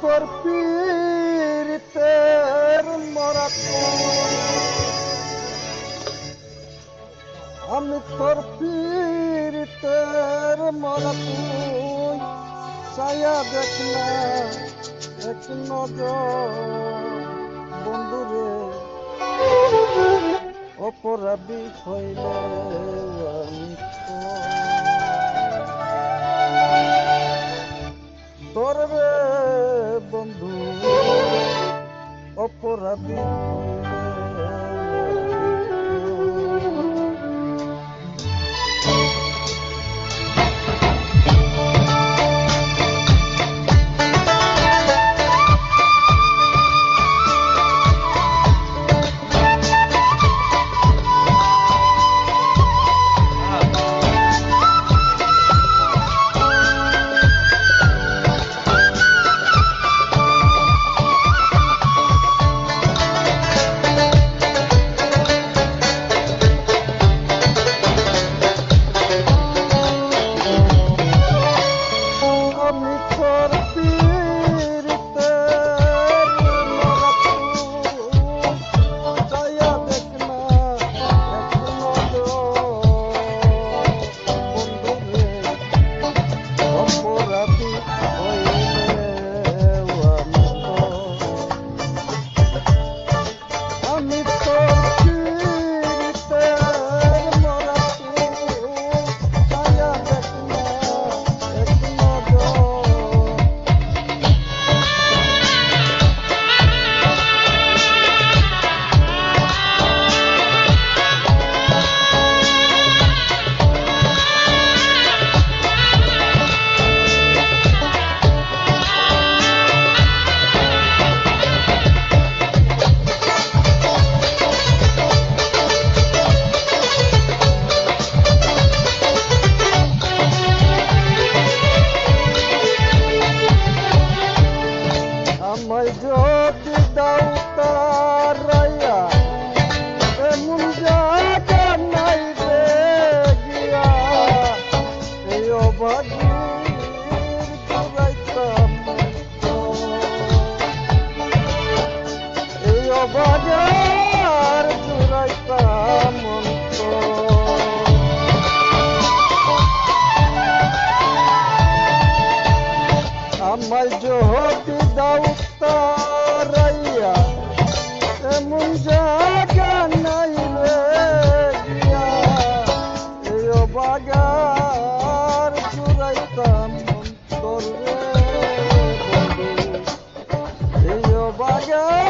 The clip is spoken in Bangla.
তোর পীর মরা আমি তোর পীরিতের মরা ছায়া দেখ না এক বন্ধুরে, অপরাধী হইল তোর রে বন্ধু অপরাধী। Dragão!